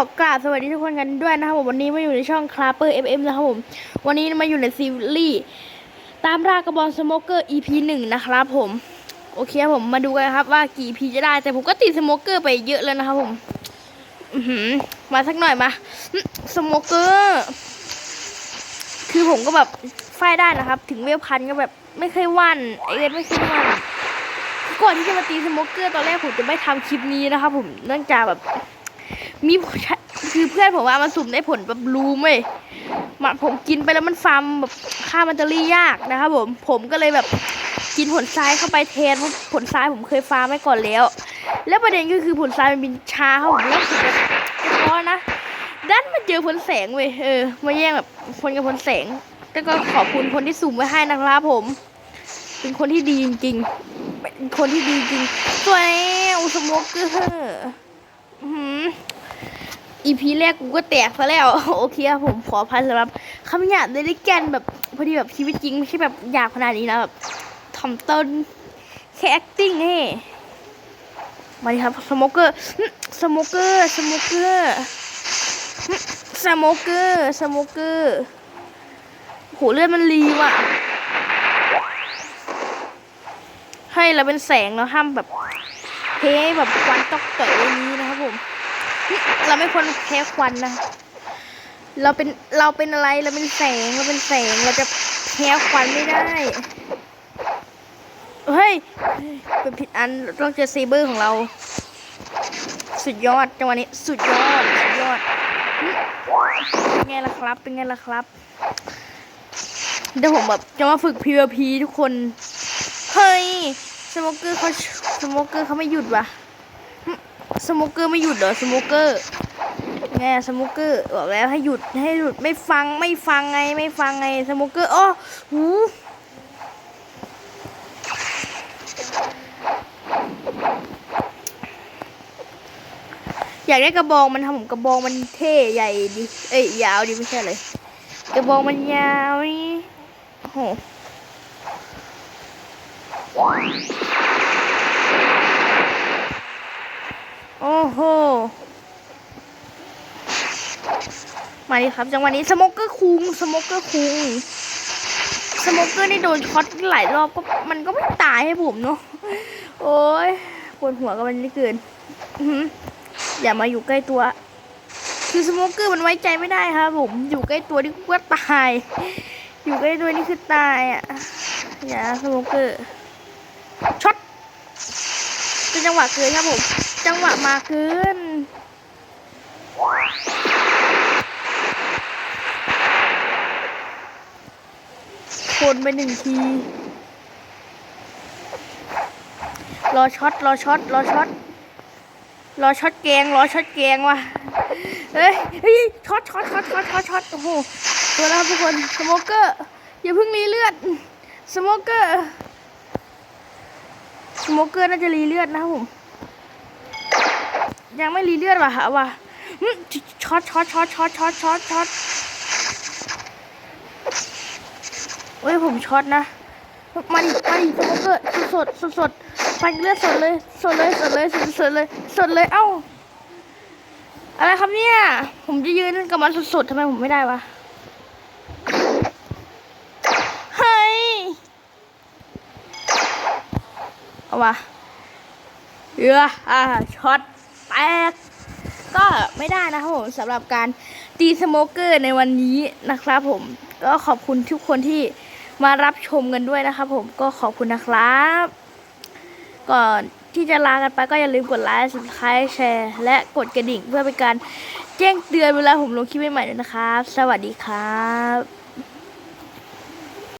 อกราบสวัสดีทุกคนกันด้วยนะครับผมวันนี้มาอยู่ในช่อง c l a p p e r FM นะครับผมวันนี้มาอยู่ในซีรีส์ตามรากระบองสโมเกอร์ EP หนึ่งนะครับผมโอเคครับผมมาดูกันครับว่ากี่ EP จะได้ แต่ผมก็ติดสโมเกอร์ไปเยอะแล้วนะครับผมมาสักหน่อยมาสโมเกอร์คือผมก็แบบไฟได้นะครับ ถึงเวลพันก็แบบไม่เคยวันไอเวทไม่เคยวันก่อนที่จะมาตีสโมเกอร์ตอนแรกผมจะไม่ทำคลิปนี้นะครับผมเนื่องจากแบบ มีคือเพื่อนผมว่ามันสุ่มได้ผลแบบรูมเว้ยมันผมกินไปแล้วมันฟาร์มแบบค่ามันจะรียากนะครับผมผมก็เลยแบบกินผลทรายเข้าไปแทนเพราะผลทรายผมเคยฟาร์มไว้ก่อนแล้ว แล้วประเด็นก็คือผลทรายมันบินช้าครับผมแล้วผมแบบท้อนะดันมาเจอผลแสงเว้ยเออมาแย่งแบบคนกับผลแสงแต่ก็ขอบคุณคนที่สุ่มไว้ให้นะครับผม เป็นคนที่ดีจริงๆเป็นคนที่ดีจริงสวยอุสโมกเกอร์ อีพีแรกกูก็แตกซะแล้ว โอเคครับผมขออภัยสำหรับคำหยาบในได้แกนแบบพอดีแบบชีวิตจริงไม่ใช่แบบหยาบขนาดนี้นะแบบถ่อมตนแค่ acting เฮ้มาดิครับสโมเกอร์สโมเกอร์สโมเกอร์สโมเกอร์สโมเกอร์โหเลือดมันรีว่ะให้เราเป็นแสงเราห้ามแบบเพ้แบบควันตอกเตะอย่างนี้นะครับผม เราไม่ควรแพ้ควันนะ เราเป็นเราเป็นอะไรเราเป็นแสงเราเป็นแสงเราจะแพ้ควันไม่ได้เฮ้ยเป็นผิดอันเราต้องเจอเซเบอร์ของเรา สุดยอดจังหวะนี้สุดยอดสุดยอดเป็นไงล่ะครับ เป็นไงล่ะครับเดี๋ยวผมแบบจะมาฝึก PVP ทุกคน เฮ้ยสโมเกอร์เขาสโมเกอร์เขาไม่หยุดว่ะ สโมเกอร์ไม่หยุดเหรอสโมเกอร์ไงสโมเกอร์บอกแล้วให้หยุดให้หยุดไม่ฟังไม่ฟังไงไม่ฟังไงสโมเกอร์อ๋อหูอยากได้กระบองมันทำผมกระบองมันเท่ใหญ่ดิเอ้ยยาวดิไม่ใช่เลยกระบองมันยาวนี่โอ้โห โอ้โห มาดิครับ จังหวะนี้สโมกเกอร์คุงสโมกเกอร์คุงสโมกเกอร์นี่โดนช็อตหลายรอบก็มันก็ไม่ตายให้ผมเนาะ โอ้ยปวดหัวกับมันเหลือเกินอื้อหืออย่ามาอยู่ใกล้ตัว คือสโมกเกอร์มันไว้ใจไม่ได้ครับ ผม อยู่ใกล้ตัวนี่ก็ตาย อยู่ใกล้ตัวนี่คือตายอะ อย่าสโมกเกอร์ช็อตเป็นจังหวะเกินครับผม จังหวะมาเกินคนไปหนึ่งที รอช็อต รอช็อต รอช็อต รอช็อตแกง รอช็อตแกงว่ะ เฮ้ยเฮ้ยช็อตช็อตช็อตช็อตช็อตช็อต โอ้โห ตัวแล้วทุกคน สโมเกอร์ อย่าเพิ่งรีเลือด สโมเกอร์ สโมเกอร์น่าจะรีเลือดนะครับผม ยังไม่รีเลือดว่ะฮะว่ะช็อตช็อตช็อตช็อตช็อตช็อตช็อตเฮ้ยผมช็อตนะมาดิมาดิสโมเกอร์สดสดสดไปเลือดสดเลยสดเลยสดเลยสดสดเลยสดเลยเอ้าอะไรครับเนี่ย ผมจะยืนกับมันสดๆทำไมผมไม่ได้วะเฮ้ยเอาวะเอืออ่าช็อต แตก ก็ไม่ได้นะครับผมสำหรับการตีสโมเกอร์ในวันนี้นะครับผมก็ขอบคุณทุกคนที่มารับชมกันด้วยนะครับผมก็ขอบคุณนะครับ ก่อนที่จะลากันไปก็อย่าลืมกดไลค์สุดท้ายแชร์ และกดกระดิ่งเพื่อเป็นการแจ้งเตือนเวลาผมลงคลิปใหม่ๆด้วยนะครับ สวัสดีครับ